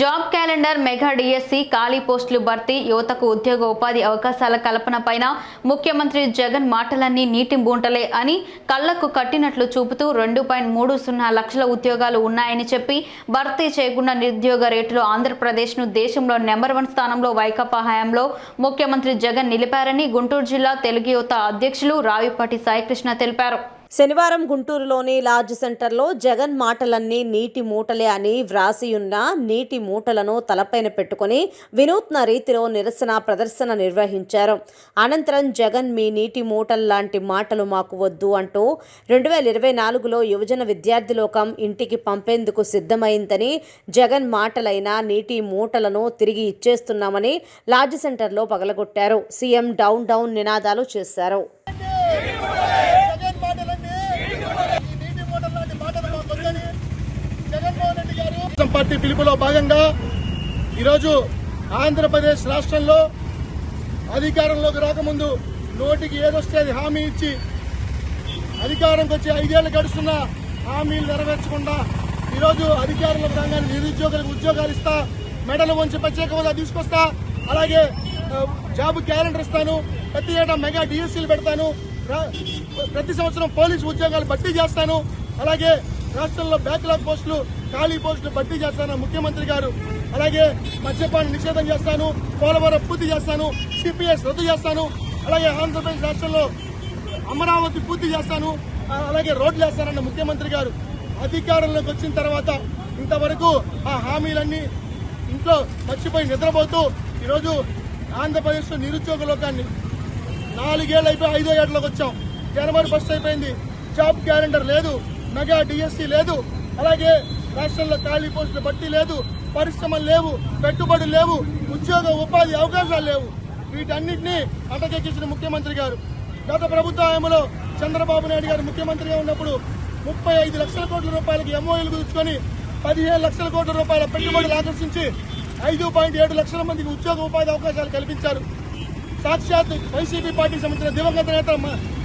Job calendar mega DSC ఖాళీ పోస్టులు భర్తీ యువతకు ఉద్యోగ ఉపాధి అవకాశాల కల్పనపైన ముఖ్యమంత్రి జగన్ మాటలన్నీ నీటి బూంటలే అని కళ్ళకు కట్టినట్లు చూపుతూ రెండు పాయింట్ మూడు సున్నా లక్షల ఉద్యోగాలు ఉన్నాయని చెప్పి భర్తీ చేయకుండా నిరుద్యోగ రేటులో ఆంధ్రప్రదేశ్ను దేశంలో నెంబర్ వన్ స్థానంలో వైకాపా హయాంలో ముఖ్యమంత్రి జగన్ నిలిపారని గుంటూరు జిల్లా తెలుగు యువత అధ్యక్షులు రావిపాటి సాయికృష్ణ తెలిపారు. శనివారం గుంటూరులోని లార్జ్ సెంటర్లో జగన్ మాటలన్నీ నీటి మూటలే అని వ్రాసియున్న నీటి మూటలను తలపైన పెట్టుకుని వినూత్న రీతిలో నిరసన ప్రదర్శన నిర్వహించారు. అనంతరం జగన్ మీ నీటి మూటల లాంటి మాటలు మాకు వద్దు అంటూ రెండు వేల ఇరవై నాలుగులో యువజన విద్యార్థిలోకం ఇంటికి పంపేందుకు సిద్ధమైందని జగన్ మాటలైన నీటి మూటలను తిరిగి ఇచ్చేస్తున్నామని లార్జ్ సెంటర్లో పగలగొట్టారు. సీఎం డౌన్ డౌన్ నినాదాలు చేశారు జగన్ మాటలండి ఈ నీటి మూటల లాంటి మాటలు మాకు వద్దని జగన్మోహన్ రెడ్డి గారు తెలుగుదేశం పార్టీ పిలుపులో భాగంగా ఈరోజు ఆంధ్రప్రదేశ్ రాష్ట్రంలో అధికారంలోకి రాకముందు నోటికి ఏదొస్తే అది హామీ ఇచ్చి అధికారంకి వచ్చి ఐదేళ్ళు గడుస్తున్న హామీలు నెరవేర్చకుండా ఈరోజు అధికారంలో రాగానే నిరుద్యోగులకు ఉద్యోగాలు ఇస్తా మెడలు వంచి ప్రత్యేక హోదా తీసుకొస్తా అలాగే జాబ్ క్యాలెండర్ ఇస్తాను ప్రతి ఏటా మెగా డిఎస్సీలు పెడతాను ప్రతి సంవత్సరం పోలీసు ఉద్యోగాలు భర్తీ చేస్తాను అలాగే రాష్ట్రంలో బ్యాక్లాగ్ పోస్టులు ఖాళీ పోస్టులు భర్తీ చేస్తాను ముఖ్యమంత్రి గారు. అలాగే మద్యపాన నిషేధం చేస్తాను పోలవరం పూర్తి చేస్తాను సిపిఎస్ రద్దు చేస్తాను అలాగే ఆంధ్రప్రదేశ్ రాష్ట్రంలో అమరావతి పూర్తి చేస్తాను అలాగే రోడ్లు వేస్తానన్న ముఖ్యమంత్రి గారు. అధికారంలోకి వచ్చిన తర్వాత ఇంతవరకు ఆ హామీలన్నీ ఇంట్లో మర్చిపోయి నిద్రపోతూ ఈరోజు ఆంధ్రప్రదేశ్లో నిరుద్యోగ లోకాన్ని నాలుగేళ్ళు అయిపోయి ఐదో ఏళ్ళలోకి వచ్చాం. జనవరి ఫస్ట్ అయిపోయింది. జాబ్ క్యాలెండర్ లేదు. మెగా డిఎస్సీ లేదు. అలాగే రాష్ట్రంలో ఖాళీ పోస్టులు బట్టి లేదు. పరిశ్రమలు లేవు. పెట్టుబడులు లేవు. ఉద్యోగ ఉపాధి అవకాశాలు లేవు. వీటన్నిటినీ అటకెక్కించిన ముఖ్యమంత్రి గారు. గత ప్రభుత్వ హయాంలో చంద్రబాబు నాయుడు గారు ముఖ్యమంత్రిగా ఉన్నప్పుడు ముప్పై ఐదు లక్షల కోట్ల రూపాయలకు ఎంఓఎలు కుదుర్చుకొని పదిహేను లక్షల కోట్ల రూపాయల పెట్టుబడులు ఆకర్షించి ఐదు పాయింట్ ఏడు లక్షల మందికి ఉద్యోగ ఉపాధి అవకాశాలు కల్పించారు. సాక్షాత్ వైసీపీ పార్టీకి సంబంధించిన దివంగత నేత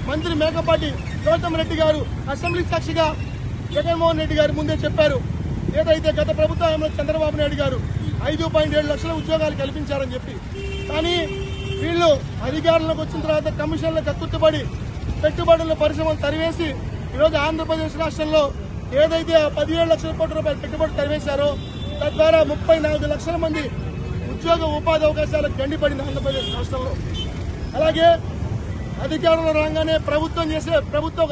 మంత్రి మేకపాటి గౌతమ్ రెడ్డి గారు అసెంబ్లీ సాక్షిగా జగన్మోహన్ రెడ్డి గారి ముందే చెప్పారు. ఏదైతే గత ప్రభుత్వంలో చంద్రబాబు నాయుడు గారు ఐదు పాయింట్ ఏడు లక్షల ఉద్యోగాలు కల్పించారని చెప్పి కానీ వీళ్ళు అధికారంలోకి వచ్చిన తర్వాత కమిషన్లకు కక్కుర్తిపడి పెట్టుబడుల పరిశ్రమలు తరివేసి ఈరోజు ఆంధ్రప్రదేశ్ రాష్ట్రంలో ఏదైతే పదిహేడు లక్షల కోట్ల రూపాయల పెట్టుబడి తరివేశారో తద్వారా ముప్పై నాలుగు లక్షల మంది ఉద్యోగ ఉపాధి అవకాశాలకు గండిపడింది ఆంధ్రప్రదేశ్ రాష్ట్రంలో. అలాగే అధికారంలో రాగానే ప్రభుత్వం చేసే ప్రభుత్వ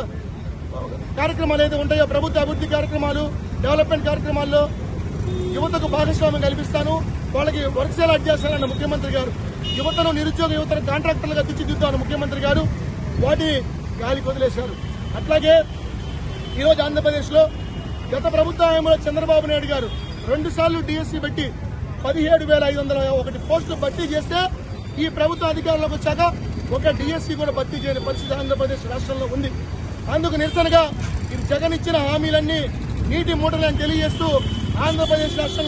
కార్యక్రమాలు ఏదైతే ఉంటాయో ప్రభుత్వ అభివృద్ధి కార్యక్రమాలు డెవలప్మెంట్ కార్యక్రమాల్లో యువతకు భాగస్వామ్యం కల్పిస్తాను. వాళ్ళకి వర్క్ సెలెక్ట్ చేస్తానన్న ముఖ్యమంత్రి గారు యువతను నిరుద్యోగ యువతను కాంట్రాక్టర్లుగా తీర్చిదిద్దామన్న ముఖ్యమంత్రి గారు వాటి గాలికి వదిలేశారు. అట్లాగే ఈరోజు ఆంధ్రప్రదేశ్లో గత ప్రభుత్వ హయాంలో చంద్రబాబు నాయుడు గారు రెండుసార్లు డిఎస్సీ పెట్టి పదిహేడు వేల ఐదు వందల ఒకటి పోస్టులు భర్తీ చేస్తే ఈ ప్రభుత్వ అధికారంలోకి వచ్చాక ఒక డిఎస్సీ కూడా భర్తీ చేయని పరిస్థితి ఆంధ్రప్రదేశ్ రాష్ట్రంలో ఉంది. అందుకు నిరసనగా ఇది జగన్ ఇచ్చిన హామీలన్నీ నీటి మూటలని తెలియజేస్తూ ఆంధ్రప్రదేశ్ రాష్ట్రంలో